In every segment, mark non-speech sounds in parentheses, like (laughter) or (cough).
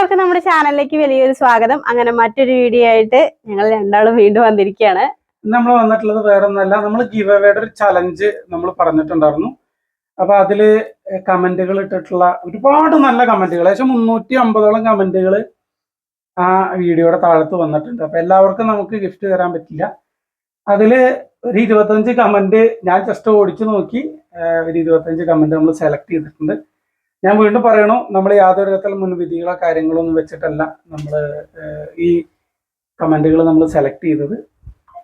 എല്ലാവർക്കും നമ്മുടെ ചാനലിലേക്ക് വലിയൊരു സ്വാഗതം. അങ്ങനെ മറ്റൊരു വീഡിയോ ആയിട്ട് ഞങ്ങൾ രണ്ടാളും വീണ്ടും വന്നിരിക്കുകയാണ്. നമ്മൾ വന്നിട്ടുള്ളത് വേറെ ഒന്നല്ല നമ്മൾ ഗിവ് അവയുടെ ഒരു ചലഞ്ച് നമ്മൾ പറഞ്ഞിട്ടുണ്ടായിരുന്നു. അപ്പൊ അതിൽ കമന്റുകൾ ഇട്ടിട്ടുള്ള ഒരുപാട് നല്ല കമന്റുകൾ ഏകദേശം മുന്നൂറ്റി അമ്പതോളം കമന്റുകൾ ആ വീഡിയോയുടെ താഴത്ത് വന്നിട്ടുണ്ട്. അപ്പൊ എല്ലാവർക്കും നമുക്ക് ഗിഫ്റ്റ് തരാൻ പറ്റില്ല. അതിൽ ഒരു ഇരുപത്തഞ്ച് കമന്റ് ഞാൻ ജസ്റ്റ് ഓടിച്ചു നോക്കി. ഒരു ഇരുപത്തഞ്ച് കമന്റ് നമ്മൾ സെലക്ട് ചെയ്തിട്ടുണ്ട്. ഞാൻ വീണ്ടും പറയണു നമ്മൾ യാതൊരു തരത്തിൽ മുൻവിധികളോ കാര്യങ്ങളോ ഒന്നും വെച്ചിട്ടല്ല നമ്മൾ ഈ കമന്റുകൾ നമ്മൾ സെലക്ട് ചെയ്തത്.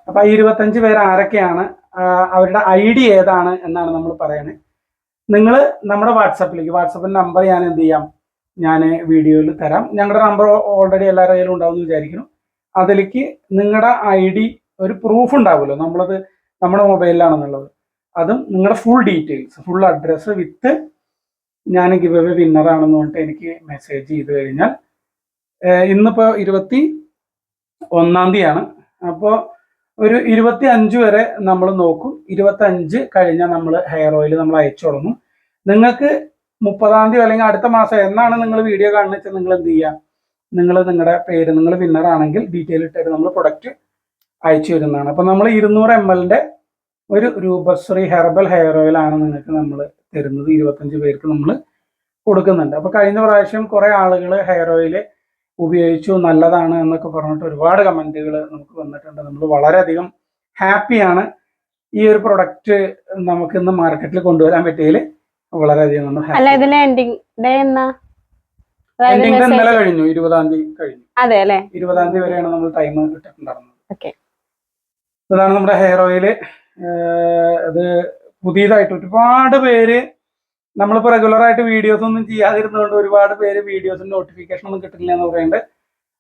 അപ്പം ഈ ഇരുപത്തഞ്ച് പേർ ആരൊക്കെയാണ് അവരുടെ ഐ ഡി ഏതാണ് എന്നാണ് നമ്മൾ പറയുന്നത് നിങ്ങൾ നമ്മുടെ വാട്സപ്പിലേക്ക് വാട്സപ്പിന്റെ നമ്പർ ഞാൻ എന്ത് ചെയ്യാം? ഞാൻ വീഡിയോയിൽ തരാം. ഞങ്ങളുടെ നമ്പർ ഓൾറെഡി എല്ലാവരുടെ കയ്യിലും ഉണ്ടാവും എന്ന് വിചാരിക്കുന്നു. അതിലേക്ക് നിങ്ങളുടെ ഐ ഡി ഒരു പ്രൂഫ് ഉണ്ടാവുമല്ലോ നമ്മളത് നമ്മുടെ മൊബൈലിലാണെന്നുള്ളത്. അതും നിങ്ങളുടെ full details full address with ഞാൻ ഗിവ് അവേ വിന്നർ ആണെന്ന് പറഞ്ഞിട്ട് എനിക്ക് മെസ്സേജ് ചെയ്ത് കഴിഞ്ഞാൽ ഇന്നിപ്പോ ഇരുപത്തി ഒന്നാം തീയതിയാണ്. അപ്പോൾ ഒരു ഇരുപത്തി അഞ്ച് വരെ നമ്മൾ നോക്കും. ഇരുപത്തി അഞ്ച് കഴിഞ്ഞാൽ നമ്മൾ ഹെയർ ഓയിൽ നമ്മൾ അയച്ചു തുടങ്ങും. നിങ്ങൾക്ക് മുപ്പതാം തീയതി അല്ലെങ്കിൽ അടുത്ത മാസം എന്നാണ് നിങ്ങൾ വീഡിയോ കാണുന്നത് വെച്ചാൽ നിങ്ങൾ എന്ത് ചെയ്യുക നിങ്ങൾ നിങ്ങളുടെ പേര് നിങ്ങൾ വിന്നർ ആണെങ്കിൽ ഡീറ്റെയിൽ ഇട്ടിട്ട് നമ്മൾ പ്രൊഡക്റ്റ് അയച്ചു തരുന്നതാണ്. അപ്പം നമ്മൾ ഇരുന്നൂറ് എം എല്ലിന്റെ ഒരു രൂപശ്രീ ഹെർബൽ ഹെയർ ഓയിൽ ആണ് നിങ്ങൾക്ക് നമ്മൾ തരുന്നത്. ഇരുപത്തഞ്ച് പേർക്ക് നമ്മൾ കൊടുക്കുന്നുണ്ട്. അപ്പോൾ കഴിഞ്ഞ പ്രാവശ്യം കുറേ ആളുകൾ ഹെയർ ഓയിൽ ഉപയോഗിച്ചു നല്ലതാണ് എന്നൊക്കെ പറഞ്ഞിട്ട് ഒരുപാട് കമന്റുകൾ നമുക്ക് വന്നിട്ടുണ്ട്. നമ്മൾ വളരെയധികം ഹാപ്പിയാണ് ഈ ഒരു പ്രൊഡക്റ്റ് നമുക്ക് ഇന്ന് മാർക്കറ്റിൽ കൊണ്ടുവരാൻ പറ്റിയതിൽ വളരെയധികം നമ്മൾ അല്ല ഇതിന്റെ എൻഡിങ് ഡേ എന്നാ? എൻഡിങ് ഇന്നലെ കഴിഞ്ഞു ഇരുപതാം തീയതി കഴിഞ്ഞു. അതെ അല്ലെ? ഇരുപതാം തീയതി വരെയാണ് നമ്മൾ ടൈം കിട്ടിയിട്ടുണ്ടായിരുന്നത് ഓക്കെ ഇതാണ് നമ്മുടെ ഹെയർ ഓയിൽ ഇത് പുതിയതായിട്ട് ഒരുപാട് പേര് നമ്മളിപ്പോൾ റെഗുലറായിട്ട് വീഡിയോസ് ഒന്നും ചെയ്യാതിരുന്നതുകൊണ്ട് ഒരുപാട് പേര് വീഡിയോസിന് നോട്ടിഫിക്കേഷൻ ഒന്നും കിട്ടില്ല എന്ന് പറയുന്നുണ്ട്.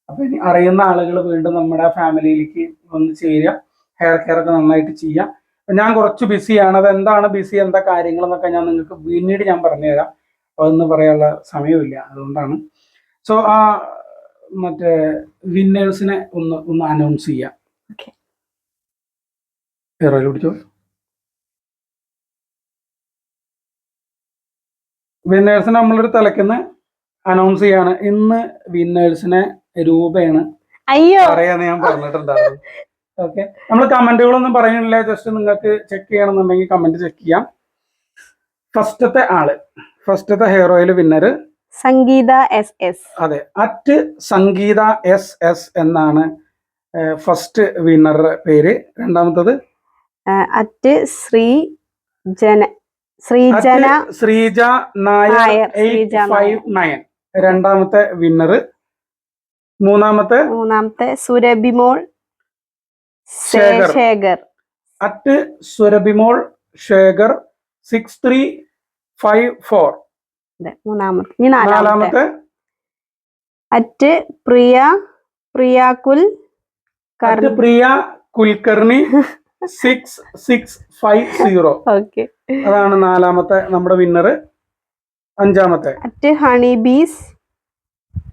അപ്പൊ ഇനി അറിയുന്ന ആളുകൾ വീണ്ടും നമ്മുടെ ഫാമിലിയിലേക്ക് വന്ന് ചേരുക. ഹെയർ കെയർ ഒക്കെ നന്നായിട്ട് ചെയ്യാം ഞാൻ കുറച്ച് ബിസിയാണ് അത് എന്താണ് ബിസി എന്താ കാര്യങ്ങൾ എന്നൊക്കെ ഞാൻ നിങ്ങൾക്ക് പിന്നീട് ഞാൻ പറഞ്ഞുതരാം. അതൊന്നും പറയാനുള്ള സമയമില്ല. അതുകൊണ്ടാണ്. സോ ആ മറ്റേ വിന്നേഴ്സിനെ ഒന്ന് ഒന്ന് അനൗൺസ് ചെയ്യാം ഓയിൽ പിടിച്ചോ? വിന്നേഴ്സിനെ നമ്മളൊരു തലക്കുന്ന് അനൗൺസ് ചെയ്യാണ്. ഇന്ന് വിന്നേഴ്സിനെ രൂപയാണ് അയ്യോ. പറയാന്ന് ഞാൻ പറഞ്ഞിട്ടുണ്ടായിരുന്നു. ഓക്കെ നമ്മൾ കമന്റുകളൊന്നും പറയുന്നില്ല. ജസ്റ്റ് നിങ്ങൾക്ക് ചെക്ക് ചെയ്യണമെന്നുണ്ടെങ്കിൽ കമന്റ് ചെക്ക് ചെയ്യാം. ഫസ്റ്റത്തെ ആൾ. ഫസ്റ്റത്തെ hair oil winner Sangeetha S S. അതെ. അറ്റ് സംഗീത എസ് എസ് എന്നാണ് ഫസ്റ്റ് വിന്നറുടെ പേര്. രണ്ടാമത്തത് at Sree Jana Sreejana Sreeja Nair eight five nine. രണ്ടാമത്തെ വിന്നർ മൂന്നാമത്തെ മൂന്നാമത്തെ Surabhimol Shekhar. At Surabhimol Shekhar six three five four മൂന്നാമത്തെ നാലാമത്തെ. At Priya Priyakul Kul Priya Kulkarni (laughs) six six five zero okay അതാണ് നാലാമത്തെ നമ്മുടെ വിന്നർ അഞ്ചാമത്തെ. At honey bees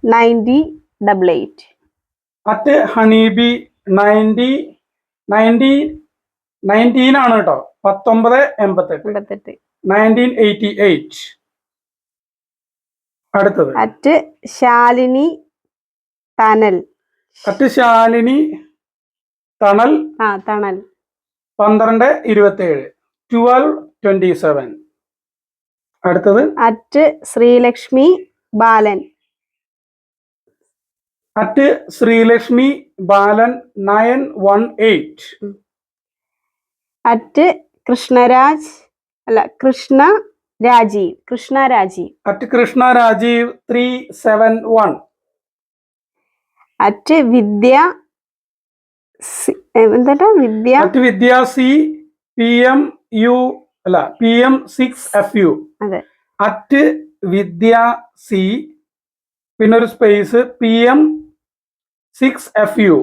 ninety double eight at honeybee ninety ninety nineteen ആണ് കേട്ടോ. പത്തൊമ്പത് എൺപത്തെട്ട്. നയന്റീൻ എയ്റ്റി എയ്റ്റ് അടുത്തത്. അറ്റ് ശാലിനി തണൽ. അറ്റ് ശാലിനി തണൽ. ആ തണൽ. പന്ത്രണ്ട് ഇരുപത്തേഴ് ട്വൽവ് ട്വന്റി സെവൻ അടുത്തത്. At Sreelakshmi Balan. At Sreelakshmi Balan nine one eight. At Krishnaraj അല്ല Krishna Rajeev Krishna Rajeev. At Krishna Rajeev three seven one at Vidya Vidya? മറ്റ് Vidya C P M U അല്ല P M six F U. At Vidya C പിന്നെ ഒരു space P M six F U.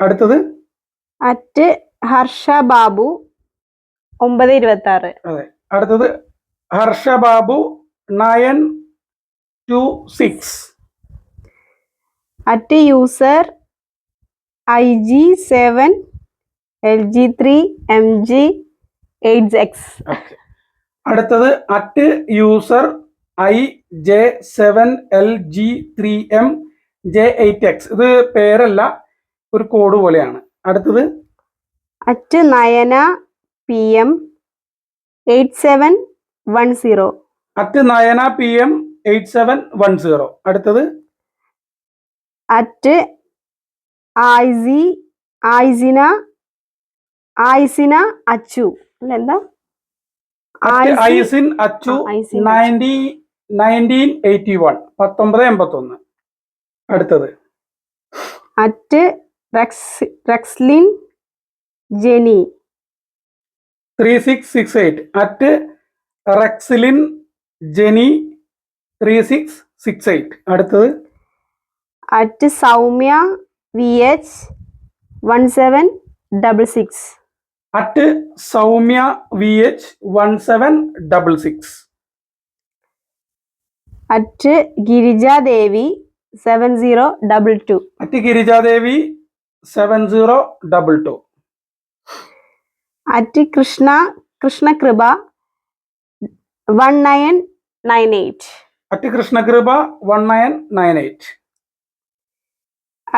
അടുത്തത്? At Harsha Babu ഒമ്പത് ഇരുപത്തി ആറ് അതെ. അടുത്തത് Harsha Babu nine two six. At user I G seven L G three M G eight X അടുത്തത് at user I J seven L G three M J eight X ഇത് പേരല്ല ഒരു കോഡ് പോലെയാണ്. അടുത്തത് at Nayana P M eight seven one zero. At Nayana P M eight seven one zero. അടുത്തത് at ആയിസി Aisina Aisina Achu. അല്ല എന്താ? Aisin Achu nineteen eighty one പത്തൊമ്പത് എൺപത്തൊന്ന്. അടുത്തത്. At Rex Rexlin Jeni. Three six six eight. At Rexlin Jeni three six six eight. അടുത്തത്. At Soumya V H one seven double six at Soumya V H one seven double six at Girija Devi seven zero double two at Girijadevi seven zero double two at Krishna Krishnakripa one nine nine eight at Krishnakripa one nine nine eight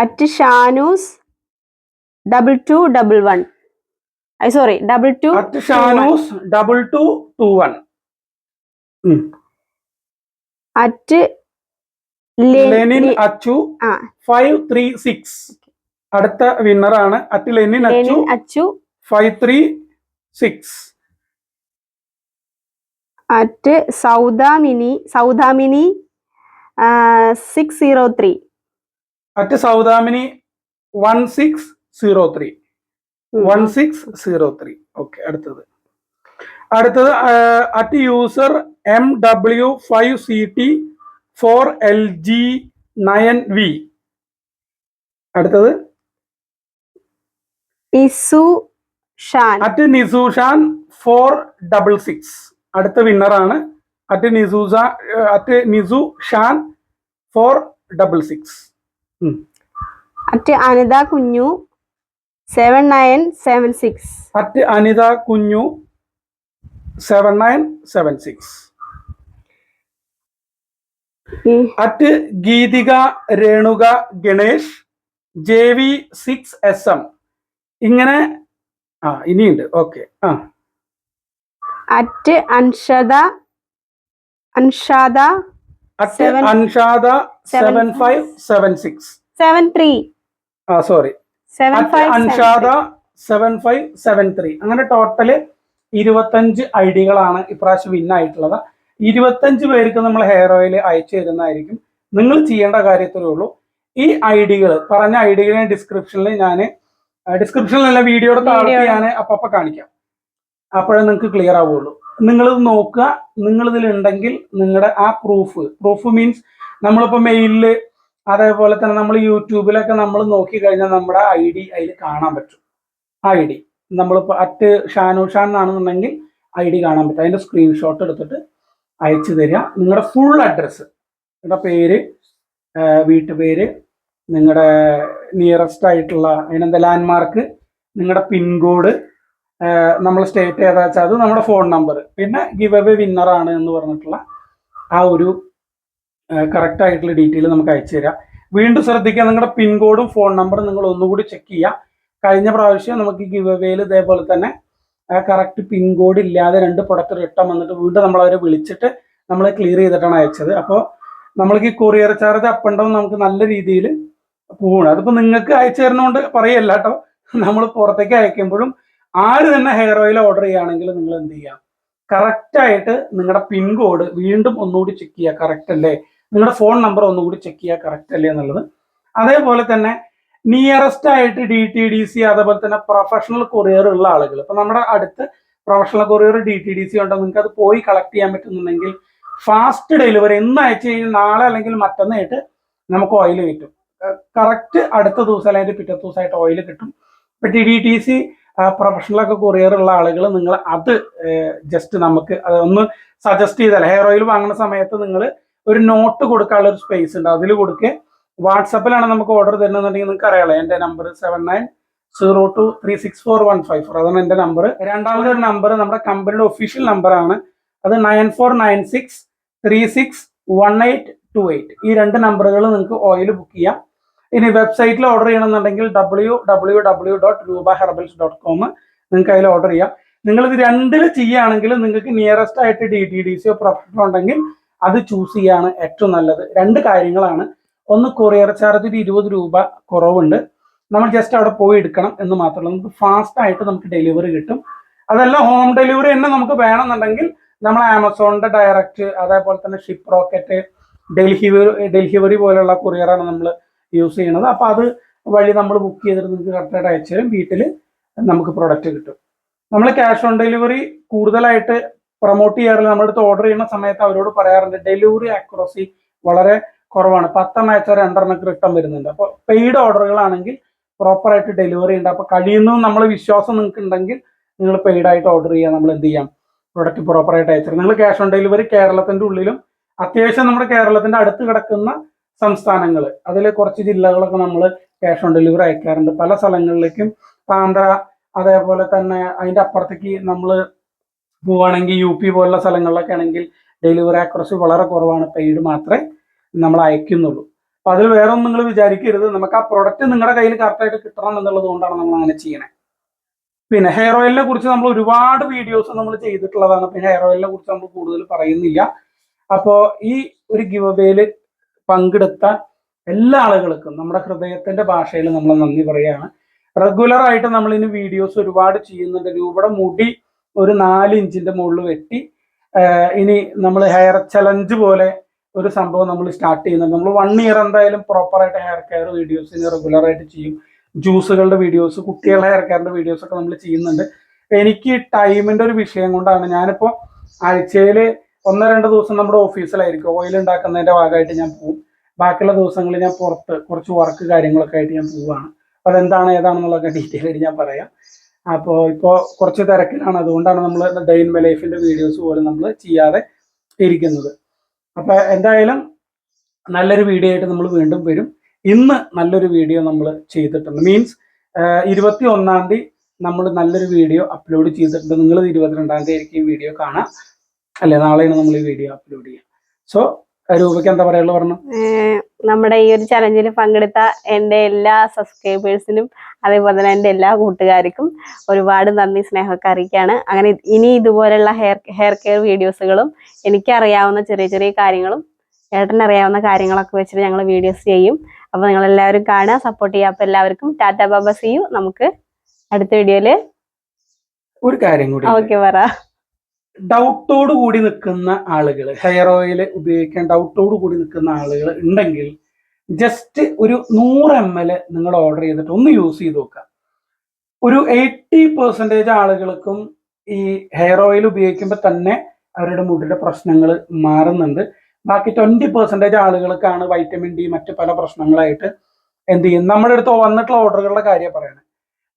at Shanoos double two double one. I sorry double two at Shanoos double two two one. At Lenin Achu five three six. അടുത്ത വിന്നറാണ് at Lenin Achu Lenin Achu five three six. At Saudamini Saudamini six zero three at Saudamini one six zero three one six zero three okay അടുത്തത്. അടുത്തത് at user M W five C T four L G nine V അടുത്തത്. Isu Shan. At Nisushan four double six അടുത്ത വിന്നറാണ് at Nisushan at Nisu Shan four double six at Anitha Kunju seven nine seven six at Anitha Kunju seven nine seven six at Geethika Renuka Ganesh J V six S M ഇങ്ങനെ ആ ഇനിയുണ്ട്. Okay ആ. At Anshada Anshada at Anshada seven five seven six seven three ആ sorry seven at five Anshada seven five seven three അങ്ങനെ total ഇരുപത്തഞ്ച് ഐഡികളാണ് ഡികളാണ് ഇപ്രാവശ്യം win ആയിട്ടുള്ളത്. ഇരുപത്തഞ്ച് പേർക്ക് നമ്മൾ ഹെയർ ഓയിൽ അയച്ചു തരുന്നതായിരിക്കും. നിങ്ങൾ ചെയ്യേണ്ട കാര്യത്തിലേ ഉള്ളൂ. ഈ ഐഡികൾ ഡികൾ പറഞ്ഞ ഐ ഡികളെ ഡിസ്ക്രിപ്ഷനിൽ ഞാൻ ഡിസ്ക്രിപ്ഷനിലല്ല വീഡിയോയുടെ താഴെ. ഞാൻ അപ്പപ്പ കാണിക്കാം. അപ്പോഴേ നിങ്ങൾക്ക് ക്ലിയർ ആവുള്ളൂ. നിങ്ങളിത് നോക്കുക. നിങ്ങൾ ഇതിലുണ്ടെങ്കിൽ നിങ്ങളുടെ ആ പ്രൂഫ് പ്രൂഫ് മീൻസ് നമ്മളിപ്പോൾ മെയിലിൽ അതേപോലെ തന്നെ നമ്മൾ യൂട്യൂബിലൊക്കെ നമ്മൾ നോക്കി കഴിഞ്ഞാൽ നമ്മുടെ ഐ ഡി അതിൽ കാണാൻ പറ്റും. ഐ ഡി നമ്മളിപ്പോൾ അറ്റ് ഷാനു ഷാൻ എന്നാണെന്നുണ്ടെങ്കിൽ ഐ ഡി കാണാൻ പറ്റും. അതിന്റെ സ്ക്രീൻഷോട്ട് എടുത്തിട്ട് അയച്ചു തരിക. നിങ്ങളുടെ ഫുൾ അഡ്രസ്സ് നിങ്ങളുടെ പേര് വീട്ടുപേര് നിങ്ങളുടെ നിയറസ്റ്റ് ആയിട്ടുള്ള അതിനെന്താ ലാൻഡ്മാർക്ക് നിങ്ങളുടെ പിൻകോഡ് നമ്മൾ സ്റ്റേറ്റ് ഏതാ വെച്ചാൽ അത് നമ്മുടെ ഫോൺ നമ്പർ പിന്നെ ഗിവ് വിന്നർ ആണ് എന്ന് പറഞ്ഞിട്ടുള്ള ആ ഒരു കറക്റ്റ് ആയിട്ടുള്ള ഡീറ്റെയിൽ നമുക്ക് അയച്ചു തരാം. വീണ്ടും ശ്രദ്ധിക്കുക നിങ്ങളുടെ പിൻകോഡും ഫോൺ നമ്പറും നിങ്ങൾ ഒന്നുകൂടി ചെക്ക് ചെയ്യുക. കഴിഞ്ഞ പ്രാവശ്യം നമുക്ക് ഗിവ് അവേയിൽ ഇതേപോലെ തന്നെ കറക്റ്റ് പിൻകോഡ് ഇല്ലാതെ രണ്ട് പ്രൊഡക്റ്റ് റിട്ടേൺ വന്നിട്ട് വീണ്ടും നമ്മൾ അവരെ വിളിച്ചിട്ട് നമ്മൾ ക്ലിയർ ചെയ്തിട്ടാണ് അയച്ചത്. അപ്പോൾ നമ്മൾക്ക് ഈ courier charge up and down നമുക്ക് നല്ല രീതിയിൽ പോകണം അതിപ്പോൾ നിങ്ങൾക്ക് അയച്ചു തരുന്നതുകൊണ്ട് പറയല്ല കേട്ടോ. നമ്മൾ പുറത്തേക്ക് അയക്കുമ്പോഴും ആര് തന്നെ ഹെയർ ഓയിൽ ഓർഡർ ചെയ്യുകയാണെങ്കിൽ നിങ്ങൾ എന്ത് ചെയ്യുക? കറക്റ്റായിട്ട് നിങ്ങളുടെ പിൻകോഡ് വീണ്ടും ഒന്നുകൂടി ചെക്ക് ചെയ്യുക. കറക്റ്റ് അല്ലേ? നിങ്ങളുടെ ഫോൺ നമ്പർ ഒന്നുകൂടി ചെക്ക് ചെയ്യുക. കറക്റ്റ് അല്ലേ എന്നുള്ളത്. അതേപോലെ തന്നെ നിയറസ്റ്റ് ആയിട്ട് ഡി ടി ഡി സി അതേപോലെ തന്നെ പ്രൊഫഷണൽ കൊറിയർ ഉള്ള ആളുകൾ. ഇപ്പൊ നമ്മുടെ അടുത്ത് professional courier D T D C ഉണ്ടോ? നിങ്ങൾക്ക് അത് പോയി കളക്ട് ചെയ്യാൻ പറ്റുന്നുണ്ടെങ്കിൽ ഫാസ്റ്റ് ഡെലിവറി എന്ന് അയച്ചു കഴിഞ്ഞാൽ നാളെ അല്ലെങ്കിൽ മറ്റന്നായിട്ട് നമുക്ക് ഓയിൽ കിട്ടും. കറക്റ്റ് അടുത്ത ദിവസം അല്ലെങ്കിൽ പിറ്റത്തെ ദിവസമായിട്ട് ഓയിൽ കിട്ടും. ഇപ്പൊ ടി ഡി ടി സി പ്രൊഫഷണലൊക്കെ കൊറിയർ ഉള്ള ആളുകൾ നിങ്ങൾ അത് ജസ്റ്റ് നമുക്ക് ഒന്ന് സജസ്റ്റ് ചെയ്താൽ ഹെയർ ഓയിൽ വാങ്ങുന്ന സമയത്ത് നിങ്ങൾ ഒരു നോട്ട് കൊടുക്കാനുള്ള ഒരു സ്പേസ് ഉണ്ട്. അതിൽ കൊടുക്കുക വാട്സപ്പിലാണ് നമുക്ക് ഓർഡർ തരുന്നതെന്നുണ്ടെങ്കിൽ നിങ്ങൾക്ക് അറിയാലോ. എന്റെ number seven nine zero two three six four one five four അതാണ് എന്റെ നമ്പർ രണ്ടാമത്തെ ഒരു നമ്പർ നമ്മുടെ കമ്പനിയുടെ ഒഫീഷ്യൽ നമ്പറാണ് അത് nine four nine six three six one eight two eight ഈ രണ്ട് നമ്പറുകൾ നിങ്ങൾക്ക് ഓയിൽ ബുക്ക് ചെയ്യാം. ഇനി വെബ്സൈറ്റിൽ ഓർഡർ ചെയ്യണമെന്നുണ്ടെങ്കിൽ W W W dot Rupa herbals dot com നിങ്ങൾക്ക് അതിൽ ഓർഡർ ചെയ്യാം. നിങ്ങൾ ഇത് രണ്ടിൽ ചെയ്യുകയാണെങ്കിൽ നിങ്ങൾക്ക് നിയറസ്റ്റ് ആയിട്ട് ഡി ടി ഡി സിയോ പ്രൊഫഷനോ ഉണ്ടെങ്കിൽ അത് ചൂസ് ചെയ്യാണ് ഏറ്റവും നല്ലത്. രണ്ട് കാര്യങ്ങളാണ്. ഒന്ന് കൊറിയർ ചാർജിൽ ഇരുപത് രൂപ കുറവുണ്ട്. നമ്മൾ ജസ്റ്റ് അവിടെ പോയി എടുക്കണം എന്ന് മാത്രമല്ല നമുക്ക് ഫാസ്റ്റ് ആയിട്ട് നമുക്ക് ഡെലിവറി കിട്ടും. അതല്ല ഹോം ഡെലിവറി തന്നെ നമുക്ക് വേണമെന്നുണ്ടെങ്കിൽ നമ്മൾ ആമസോണിന്റെ ഡയറക്റ്റ് അതേപോലെ തന്നെ ഷിപ്പ് റോക്കറ്റ് ഡൽഹി ഡൽഹി വരി പോലുള്ള കൊറിയറാണ് നമ്മൾ യൂസ് ചെയ്യണത്. അപ്പോൾ അത് വഴി നമ്മൾ ബുക്ക് ചെയ്തിട്ട് നിങ്ങൾക്ക് കറക്റ്റായിട്ട് അയച്ചു തരും വീട്ടിൽ നമുക്ക് പ്രൊഡക്റ്റ് കിട്ടും. നമ്മൾ ക്യാഷ് ഓൺ ഡെലിവറി കൂടുതലായിട്ട് പ്രൊമോട്ട് ചെയ്യാറില്ല. നമ്മുടെ അടുത്ത് ഓർഡർ ചെയ്യുന്ന സമയത്ത് അവരോട് പറയാറുണ്ട് ഡെലിവറി ആക്യുറസി വളരെ കുറവാണ്. പത്തെണ്ണം അയച്ചാൽ രണ്ടെണ്ണക്ക് റിട്ടേൺ വരുന്നുണ്ട്. അപ്പോൾ പെയ്ഡ് ഓർഡറുകളാണെങ്കിൽ പ്രോപ്പറായിട്ട് ഡെലിവറി ഉണ്ട്. അപ്പോൾ കഴിയുന്നു നമ്മൾ വിശ്വാസം നിങ്ങൾക്ക് ഉണ്ടെങ്കിൽ നിങ്ങൾ പെയ്ഡ് ആയിട്ട് ഓർഡർ ചെയ്യാൻ നമ്മൾ എന്ത് ചെയ്യാം? പ്രൊഡക്റ്റ് പ്രോപ്പറായിട്ട് അയച്ചു. നിങ്ങൾ ക്യാഷ് ഓൺ ഡെലിവറി കേരളത്തിന്റെ ഉള്ളിലും അത്യാവശ്യം നമ്മുടെ കേരളത്തിന്റെ അടുത്ത് കിടക്കുന്ന സംസ്ഥാനങ്ങൾ അതിൽ കുറച്ച് ജില്ലകളൊക്കെ നമ്മൾ ക്യാഷ് ഓൺ ഡെലിവറി അയക്കാറുണ്ട്. പല സ്ഥലങ്ങളിലേക്കും ആന്ധ്ര അതേപോലെ തന്നെ അതിന്റെ അപ്പുറത്തേക്ക് നമ്മൾ പോവുകയാണെങ്കിൽ യു പി പോലുള്ള സ്ഥലങ്ങളിലൊക്കെ ആണെങ്കിൽ ഡെലിവറി ആക്യുറസി വളരെ കുറവാണ്. പെയ്ഡ് മാത്രമേ നമ്മൾ അയക്കുന്നുള്ളൂ. അപ്പൊ അതിൽ വേറെ ഒന്നും നിങ്ങൾ വിചാരിക്കരുത്. നമുക്ക് ആ പ്രൊഡക്റ്റ് നിങ്ങളുടെ കയ്യിൽ കറക്റ്റായിട്ട് കിട്ടണം എന്നുള്ളത് കൊണ്ടാണ് നമ്മൾ അങ്ങനെ ചെയ്യണേ. പിന്നെ ഹെയർ ഓയിലിനെ കുറിച്ച് നമ്മൾ ഒരുപാട് വീഡിയോസ് നമ്മൾ ചെയ്തിട്ടുള്ളതാണ്. പിന്നെ ഹെയർ ഓയിലിനെ കുറിച്ച് നമ്മൾ കൂടുതൽ പറയുന്നില്ല. അപ്പോൾ ഈ ഒരു ഗിവ് പങ്കെടുത്ത എല്ലാ ആളുകൾക്കും നമ്മുടെ ഹൃദയത്തിന്റെ ഭാഷയിൽ നമ്മൾ നന്ദി പറയുകയാണ്. റെഗുലർ ആയിട്ട് നമ്മൾ ഇനി വീഡിയോസ് ഒരുപാട് ചെയ്യുന്നുണ്ട്. രൂപയുടെ മുടി ഒരു നാല് ഇഞ്ചിന്റെ മുകളിൽ വെട്ടി ഇനി നമ്മൾ ഹെയർ ചലഞ്ച് പോലെ ഒരു സംഭവം നമ്മൾ സ്റ്റാർട്ട് ചെയ്യുന്നുണ്ട്. നമ്മൾ വൺ ഇയർ എന്തായാലും പ്രോപ്പറായിട്ട് ഹെയർ കെയർ വീഡിയോസ് ഇനി റെഗുലർ ആയിട്ട് ചെയ്യും. ജ്യൂസുകളുടെ വീഡിയോസ് കുട്ടികളുടെ ഹെയർ കെയറിന്റെ വീഡിയോസ് ഒക്കെ നമ്മൾ ചെയ്യുന്നുണ്ട്. എനിക്ക് ടൈമിന്റെ ഒരു വിഷയം കൊണ്ടാണ് ഞാനിപ്പോ ആഴ്ചയിൽ ഒന്നോ രണ്ടോ ദിവസം നമ്മുടെ ഓഫീസിലായിരിക്കും. ഓയിൽ ഉണ്ടാക്കുന്നതിന്റെ ഭാഗമായിട്ട് ഞാൻ പോകും ബാക്കിയുള്ള ദിവസങ്ങളിൽ ഞാൻ പുറത്ത് കുറച്ച് വർക്ക് കാര്യങ്ങളൊക്കെ ആയിട്ട് ഞാൻ പോവുകയാണ് അപ്പൊ അതെന്താണ് ഏതാണെന്നുള്ളതൊക്കെ ഡീറ്റെയിൽ ആയിട്ട് ഞാൻ പറയാം. അപ്പോൾ ഇപ്പോ കുറച്ച് തിരക്കിലാണ്. അതുകൊണ്ടാണ് നമ്മൾ ഡെയിൻ ഇൻ മൈ വീഡിയോസ് പോലും നമ്മൾ ചെയ്യാതെ ഇരിക്കുന്നത്. അപ്പൊ എന്തായാലും നല്ലൊരു വീഡിയോ ആയിട്ട് നമ്മൾ വീണ്ടും വരും. ഇന്ന് നല്ലൊരു വീഡിയോ നമ്മൾ ചെയ്തിട്ടുണ്ട്. മീൻസ് ഇരുപത്തി ഒന്നാം തീയതി നമ്മൾ നല്ലൊരു വീഡിയോ അപ്ലോഡ് ചെയ്തിട്ടുണ്ട്. നിങ്ങൾ ഇരുപത്തിരണ്ടാം തീയതി ആയിരിക്കും ഈ വീഡിയോ കാണാം. അല്ലെ? നാളെയാണ് നമ്മൾ ഈ വീഡിയോ അപ്ലോഡ് ചെയ്യുക സോ രൂപയ്ക്ക് എന്താ പറയുള്ളു പറഞ്ഞു? നമ്മുടെ ഈ ഒരു ചലഞ്ചിൽ പങ്കെടുത്ത എന്റെ എല്ലാ സബ്സ്ക്രൈബേഴ്സിനും അതേപോലെ തന്നെ എന്റെ എല്ലാ കൂട്ടുകാർക്കും ഒരുപാട് നന്ദി സ്നേഹമൊക്കെ അറിയിക്കുകയാണ് അങ്ങനെ ഇനി ഇതുപോലെയുള്ള ഹെയർ ഹെയർ കെയർ വീഡിയോസുകളും എനിക്കറിയാവുന്ന ചെറിയ ചെറിയ കാര്യങ്ങളും ഏട്ടനറിയാവുന്ന കാര്യങ്ങളൊക്കെ വെച്ചിട്ട് ഞങ്ങൾ വീഡിയോസ് ചെയ്യും. അപ്പോൾ നിങ്ങൾ എല്ലാവരും കാണുക സപ്പോർട്ട് ചെയ്യുക. അപ്പോൾ എല്ലാവർക്കും ടാറ്റാ ബാബ സിയു നമുക്ക് അടുത്ത വീഡിയോയിൽ ഒരു കാര്യം കൂടി ഓക്കെ പറ. ഡൗട്ടോട് കൂടി നിൽക്കുന്ന ആളുകൾ ഹെയർ ഓയിൽ ഉപയോഗിക്കാൻ ഡൗട്ടോട് കൂടി നിൽക്കുന്ന ആളുകൾ ഉണ്ടെങ്കിൽ ജസ്റ്റ് ഒരു നൂറ് എം എൽ നിങ്ങൾ ഓർഡർ ചെയ്തിട്ട് ഒന്ന് യൂസ് ചെയ്ത് നോക്കുക. ഒരു എയ്റ്റി പെർസെന്റേജ് ആളുകൾക്കും ഈ ഹെയർ ഓയിൽ ഉപയോഗിക്കുമ്പോൾ തന്നെ അവരുടെ മുടിയുടെ പ്രശ്നങ്ങൾ മാറുന്നുണ്ട്. ബാക്കി ട്വന്റി പെർസെന്റേജ് ആളുകൾക്കാണ് വൈറ്റമിൻ ഡി മറ്റ് പല പ്രശ്നങ്ങളായിട്ട് എന്ത് ചെയ്യും? നമ്മുടെ അടുത്ത് വന്നിട്ടുള്ള ഓർഡറുകളുടെ കാര്യം പറയണേ.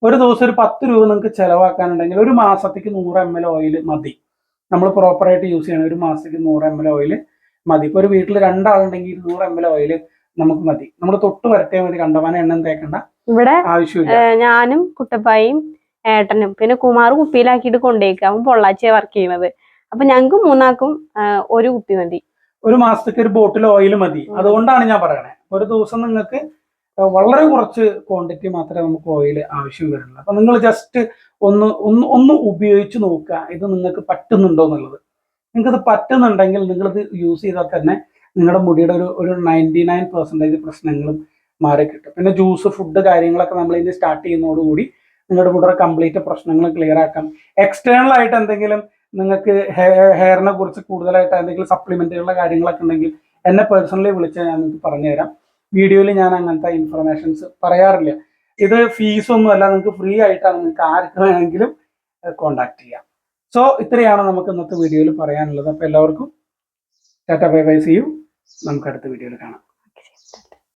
ഒരു ദിവസം ഒരു പത്ത് രൂപ നിങ്ങൾക്ക് ചിലവാക്കാനുണ്ടെങ്കിൽ ഒരു മാസത്തേക്ക് നൂറ് എം എൽ ഓയിൽ മതി. നമ്മൾ പ്രോപ്പർ ആയിട്ട് യൂസ് ചെയ്യണം ഒരു മാസത്തേക്ക് നൂറ് എം എൽ ഓയിൽ മതി. ഇപ്പോൾ ഒരു വീട്ടിൽ രണ്ടാളുണ്ടെങ്കിൽ ഇരുന്നൂറ് എം എൽ ഓയിൽ നമുക്ക് മതി. നമ്മൾ തൊട്ട് വരട്ടിയാൽ മതി. കണ്ടമാനം എണ്ണം തേക്കേണ്ട. ഇവിടെ ആവശ്യമില്ല. ഞാനും കുട്ടപ്പായും ഏട്ടനും പിന്നെ കുമാർ കുപ്പിയിലാക്കിയിട്ട് കൊണ്ടേക്കുക അവൻ പൊള്ളാച്ചിയെ വർക്ക് ചെയ്യണത്. അപ്പൊ ഞങ്ങൾക്ക് മൂന്നാക്കും ഒരു കുപ്പി മതി. ഒരു മാസത്തേക്ക് ഒരു ബോട്ടിൽ ഓയിൽ മതി. അതുകൊണ്ടാണ് ഞാൻ പറയണേ. ഒരു ദിവസം നിങ്ങൾക്ക് വളരെ കുറച്ച് ക്വാണ്ടിറ്റി മാത്രമേ നമുക്ക് ഓയിൽ ആവശ്യം വരുന്നുള്ളൂ. അപ്പൊ നിങ്ങൾ ജസ്റ്റ് ഒന്ന് ഒന്ന് ഒന്ന് ഉപയോഗിച്ച് നോക്കുക. ഇത് നിങ്ങൾക്ക് പറ്റുന്നുണ്ടോ എന്നുള്ളത്. നിങ്ങൾക്കത് പറ്റുന്നുണ്ടെങ്കിൽ നിങ്ങളിത് യൂസ് ചെയ്താൽ തന്നെ നിങ്ങളുടെ മുടിയുടെ ഒരു ഒരു നയന്റി നയൻ പെർസെന്റേജ് പ്രശ്നങ്ങളും മാറി കിട്ടും. പിന്നെ ജ്യൂസ് ഫുഡ് കാര്യങ്ങളൊക്കെ നമ്മൾ ഇനി സ്റ്റാർട്ട് ചെയ്യുന്നതോടുകൂടി നിങ്ങളുടെ മുടിയുടെ കംപ്ലീറ്റ് പ്രശ്നങ്ങൾ ക്ലിയർ ആക്കാം. എക്സ്റ്റേണൽ ആയിട്ട് എന്തെങ്കിലും നിങ്ങൾക്ക് ഹെയറിനെ കുറിച്ച് കൂടുതലായിട്ട് എന്തെങ്കിലും സപ്ലിമെന്റുകളുടെ കാര്യങ്ങളൊക്കെ ഉണ്ടെങ്കിൽ എന്നെ പേഴ്സണലി വിളിച്ചാൽ ഞാൻ നിങ്ങൾക്ക് പറഞ്ഞുതരാം. വീഡിയോയിൽ ഞാൻ അങ്ങനത്തെ ഇൻഫർമേഷൻസ് പറയാറില്ല. ഇത് ഫീസൊന്നും ഒന്നുമല്ല നിങ്ങൾക്ക് ഫ്രീ ആയിട്ടാണ് നിങ്ങൾക്ക് ആർക്ക് വേണമെങ്കിലും കോണ്ടാക്ട് ചെയ്യാം. സോ ഇത്രയാണ് നമുക്ക് ഇന്നത്തെ വീഡിയോയിൽ പറയാനുള്ളത്. അപ്പോൾ എല്ലാവർക്കും tata bye bye see you നമുക്ക് അടുത്ത വീഡിയോയിൽ കാണാം.